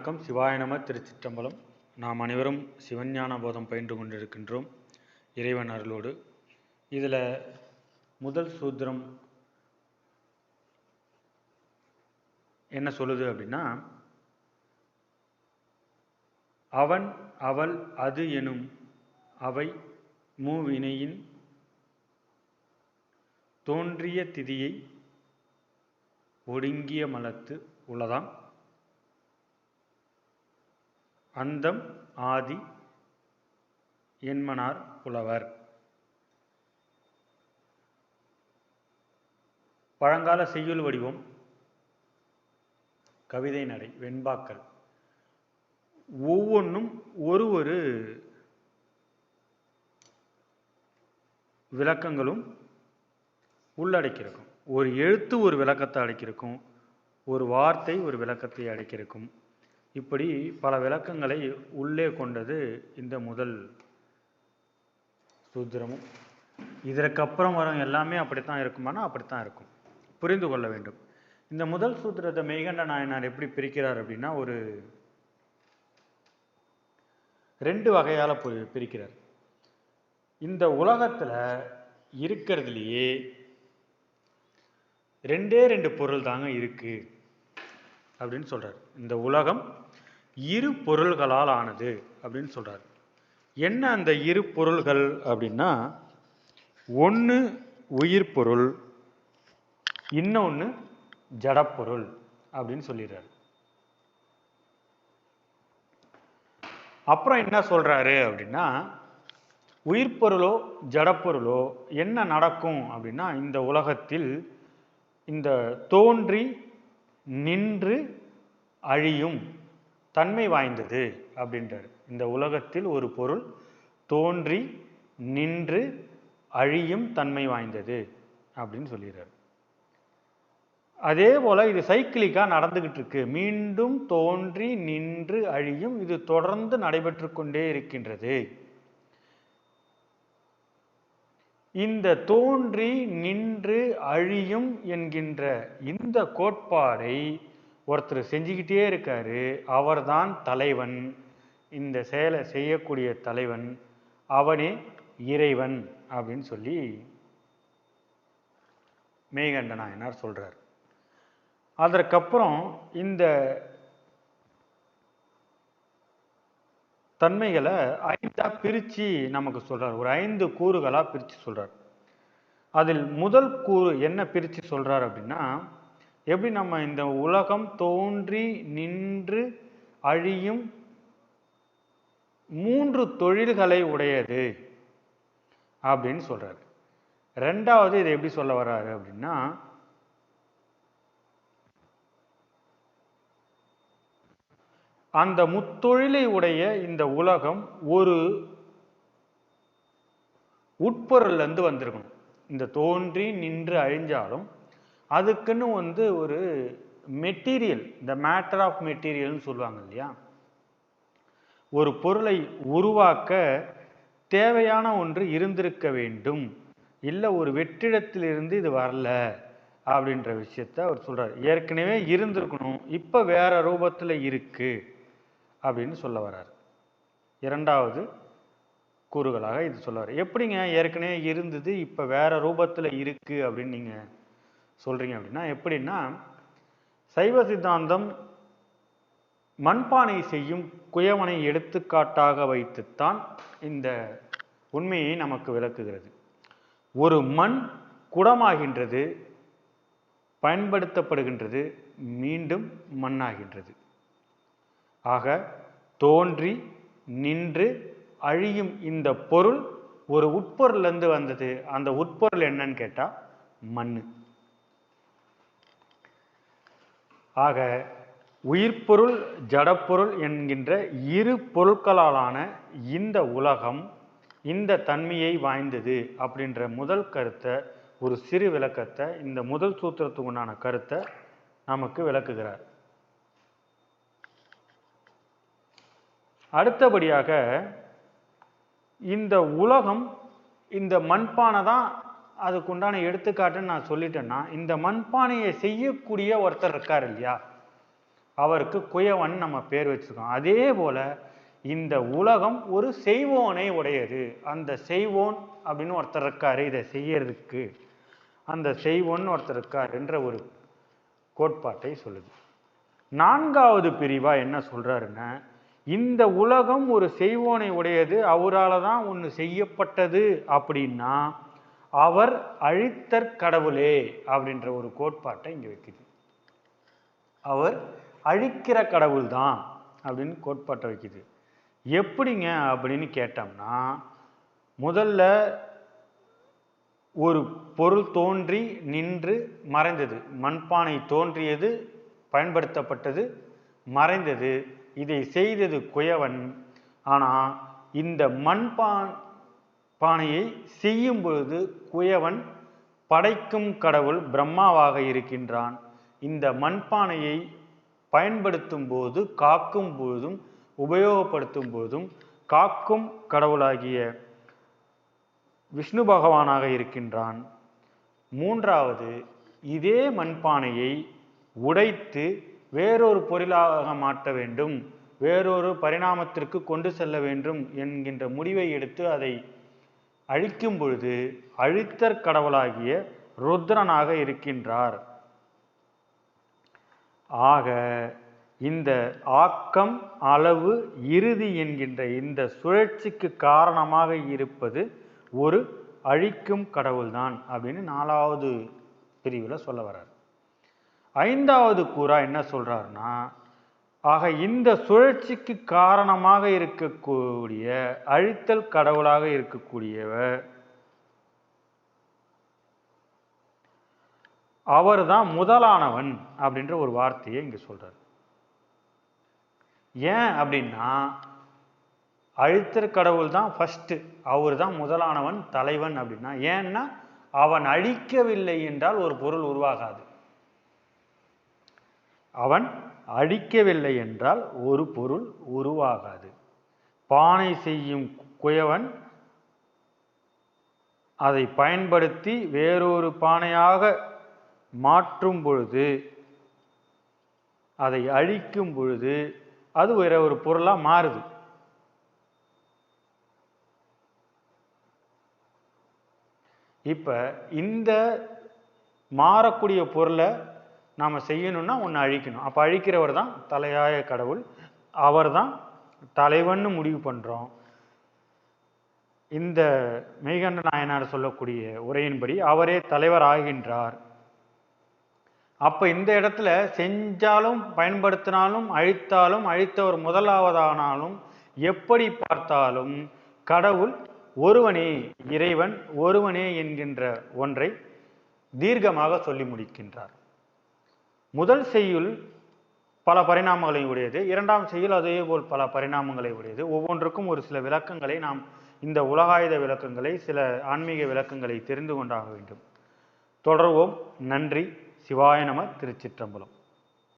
வணக்கம். சிவாய நம திருச்சிற்றம்பலம். நாம் அனைவரும் சிவஞான போதம் பயின்று கொண்டிருக்கின்றோம் இறைவன் அருளோடு. இதில் முதல் சூத்திரம் என்ன சொல்லுது அப்படின்னா அவன் அவள் அது எனும் அவை மூவினையின் தோன்றிய திதியை ஒடுங்கிய மலத்து உளதாம் அந்தம் ஆதி என்மனார் புலவர். பழங்கால செய்யுள் வடிவம் கவிதை நடை வெண்பாக்கள். ஒவ்வொன்றும் ஒரு ஒரு விளக்கங்களும் உள்ளடக்கியிருக்கும். ஒரு எழுத்து ஒரு விளக்கத்தை அடக்கியிருக்கும் ஒரு வார்த்தை ஒரு விளக்கத்தை அடக்கியிருக்கும் இப்படி பல விளக்கங்களை உள்ளே கொண்டது இந்த முதல் சூத்திரமும். இதற்கப்புறம் வரும் எல்லாமே அப்படித்தான் இருக்குமானா அப்படித்தான் இருக்கும். புரிந்து கொள்ள வேண்டும். இந்த முதல் சூத்திரத்தை மெய்கண்ட நாயனார் எப்படி பிரிக்கிறார் அப்படின்னா ஒரு ரெண்டு வகையால் பிரிக்கிறார். இந்த உலகத்தில் இருக்கிறதுலையே ரெண்டே ரெண்டு பொருள் தாங்க இருக்குது அப்படின்னு சொல்கிறார் இந்த உலகம் இரு பொருள்களால் ஆனது அப்படின்னு சொல்கிறார் என்ன அந்த இரு பொருள்கள் அப்படின்னா ஒன்று உயிர் பொருள் இன்னொன்று ஜடப்பொருள் அப்படின்னு சொல்லிடுறார். அப்புறம் என்ன சொல்கிறாரு அப்படின்னா உயிர் பொருளோ ஜடப்பொருளோ என்ன நடக்கும் அப்படின்னா இந்த உலகத்தில் இந்த தோன்றி நின்று அழியும் தன்மை வாய்ந்தது அப்படின்றார். இந்த உலகத்தில் ஒரு பொருள் தோன்றி நின்று அழியும் தன்மை வாய்ந்தது அப்படின்னு சொல்லிடுறார். அதே போல் இது சைக்கிளிக்காக நடந்துக்கிட்டு இருக்கு. மீண்டும் தோன்றி நின்று அழியும் இது தொடர்ந்து நடைபெற்று கொண்டே இருக்கின்றது. இந்த தோன்றி நின்று அழியும் என்கின்ற இந்த கோட்பாடை ஒருத்தர் செஞ்சுக்கிட்டே இருக்காரு அவர்தான் தலைவன். இந்த செயலை செய்யக்கூடிய தலைவன் அவனே இறைவன் அப்படின்னு சொல்லி மேகண்ட நாயனார் சொல்றார். அதற்கப்புறம் இந்த தன்மைகளை ஐந்தா பிரிச்சு நமக்கு சொல்கிறார் ஒரு ஐந்து கூறுகளா பிரிச்சு சொல்கிறார் அதில் முதல் கூறு என்ன பிரிச்சு சொல்கிறார் அப்படின்னா எப்படி நம்ம இந்த உலகம் தோன்றி நின்று அழியும் மூன்று தொழில்களை உடையது அப்படின்னு சொல்றாரு. ரெண்டாவது இதை எப்படி சொல்ல வர்றாரு அப்படின்னா அந்த முத்தொழிலை உடைய இந்த உலகம் ஒரு உட்பொருள்லேருந்து வந்திருக்கணும். இந்த தோன்றி நின்று அழிஞ்சாலும் அதுக்குன்னு வந்து ஒரு மெட்டீரியல் இந்த மேட்டர் ஆஃப் மெட்டீரியல்னு சொல்லுவாங்க இல்லையா? ஒரு பொருளை உருவாக்க தேவையான ஒன்று இருந்திருக்க வேண்டும். இல்லை ஒரு வெற்றிடத்திலிருந்து இது வரல அப்படின்ற விஷயத்த அவர் சொல்கிறார் ஏற்கனவே இருந்திருக்கணும் இப்போ வேற ரூபத்தில் இருக்கு அப்படின்னு சொல்ல வர்றார். இரண்டாவது கூறுகளாக இது சொல்லுவார் எப்படிங்க? ஏற்கனவே இருந்தது இப்போ வேற ரூபத்தில் இருக்குது அப்படின்னு நீங்கள் சொல்கிறீங்க அப்படின்னா எப்படின்னா சைவ சித்தாந்தம் மண்பானை செய்யும் குயவனை எடுத்துக்காட்டாக வைத்துத்தான் இந்த உண்மையை நமக்கு விளக்குகிறது. ஒரு மண் குடமாகின்றது பயன்படுத்தப்படுகின்றது மீண்டும் மண்ணாகின்றது. ஆக தோன்றி நின்று அழியும் இந்த பொருள் ஒரு உட்பொருள்லேருந்து வந்தது. அந்த உட்பொருள் என்னன்னு கேட்டால் மண் ஆக உயிர்ப்பொருள் ஜடப்பொருள் என்கின்ற இரு பொருட்களாலான இந்த உலகம் இந்த தன்மையை வாய்ந்தது அப்படின்ற முதல் கருத்தை ஒரு சிறு விளக்கத்தை இந்த முதல் சூத்திரத்துக்கு உண்டான கருத்தை நமக்கு விளக்குகிறார். அடுத்தபடியாக இந்த உலகம் இந்த மண்பானை தான் அதுக்குண்டான எடுத்துக்காட்டுன்னு நான் சொல்லிட்டேன்னா இந்த மண்பானையை செய்யக்கூடிய ஒருத்தர் இருக்கார் இல்லையா? அவருக்கு குயவன் நம்ம பேர் வச்சுருக்கோம். அதே போல் இந்த உலகம் ஒரு செய்வோனை உடையது. அந்த செய்வோன் அப்படின்னு ஒருத்தர் இருக்காரு இதை செய்யறதுக்கு. அந்த செய்வோன் ஒருத்தர் இருக்கார் என்ற ஒரு கோட்பாட்டை சொல்லுது. நான்காவது பிரிவா என்ன சொல்றாருன்னா இந்த உலகம் ஒரு செய்வோனை உடையது அவரால் தான் ஒன்று செய்யப்பட்டது அப்படின்னா அவர் அழித்தற் கடவுளே அப்படின்ற ஒரு கோட்பாட்டை இங்கே வைக்குது. அவர் அழிக்கிற கடவுள் தான் அப்படின்னு கோட்பாட்டை வைக்குது. எப்படிங்க அப்படின்னு கேட்டோம்னா முதல்ல ஒரு பொருள் தோன்றி நின்று மறைந்தது. மண்பானை தோன்றியது பயன்படுத்தப்பட்டது மறைந்தது. இதை செய்தது குயவன். ஆனால் இந்த மண்பான் பானையை செய்யும் பொழுது குயவன் படைக்கும் கடவுள் பிரம்மாவாக இருக்கின்றான். இந்த மண்பானையை பயன்படுத்தும் போது காக்கும் போதும் உபயோகப்படுத்தும் போதும் காக்கும் கடவுளாகிய விஷ்ணு பகவானாக இருக்கின்றான். மூன்றாவது இதே மண்பானையை உடைத்து வேறொரு பொருளாக மாற்ற வேண்டும் வேறொரு பரிணாமத்திற்கு கொண்டு செல்ல வேண்டும் என்கின்ற முடிவை எடுத்து அதை அழிக்கும் பொழுது அழித்தற் கடவுளாகிய ருத்ரனாக இருக்கின்றார். ஆக இந்த ஆக்கம் அளவு இறுதி என்கின்ற இந்த சுழற்சிக்கு காரணமாக இருப்பது ஒரு அழிக்கும் கடவுள்தான் அப்படின்னு நாலாவது பிரிவில் சொல்ல வர்றார். ஐந்தாவது கூறா என்ன சொல்கிறாருன்னா ஆக இந்த சுழற்சிக்கு காரணமாக இருக்கக்கூடிய அழித்தல் கடவுளாக இருக்கக்கூடியவர் அவர் தான் முதலானவன் அப்படின்ற ஒரு வார்த்தையை இங்க சொல்றார். ஏன் அப்படின்னா அழித்தற் கடவுள் தான் ஃபஸ்ட்டு அவர் தான் முதலானவன் தலைவன் அப்படின்னா ஏன்னா அவன் அழிக்கவில்லை என்றால் ஒரு பொருள் உருவாகாது. அவன் அழிக்கவில்லை என்றால் ஒரு பொருள் உருவாகாது. பானை செய்யும் குயவன் அதை பயன்படுத்தி வேறொரு பானையாக மாற்றும் பொழுது அதை அழிக்கும் பொழுது அது வேற ஒரு பொருளாக மாறுது. இப்போ இந்த மாறக்கூடிய பொருளை நாம் செய்யணும்னா ஒன்று அழிக்கணும். அப்போ அழிக்கிறவர் தான் தலையாய கடவுள். அவர் தான் தலைவன்னு முடிவு பண்ணுறோம் இந்த மெய்கண்ட நாயனார் சொல்லக்கூடிய உரையின்படி அவரே தலைவர் ஆகின்றார். அப்போ இந்த இடத்துல செஞ்சாலும் பயன்படுத்தினாலும் அழித்தாலும் அழித்தவர் முதலாவதானாலும் எப்படி பார்த்தாலும் கடவுள் ஒருவனே இறைவன் ஒருவனே என்கின்ற ஒன்றை தீர்க்கமாக சொல்லி முடிக்கின்றார். முதல் செய்யுள் பல பரிணாமங்களை உடையது இரண்டாம் செய்யுள் அதே போல் பல பரிணாமங்களை உடையது. ஒவ்வொன்றுக்கும் ஒரு சில விளக்கங்களை நாம் இந்த உலகாயுத விளக்கங்களை சில ஆன்மீக விளக்கங்களை தெரிந்து கொண்டாக வேண்டும். தொடர்வோம். நன்றி. சிவாய நம திருச்சிற்றம்பலம்.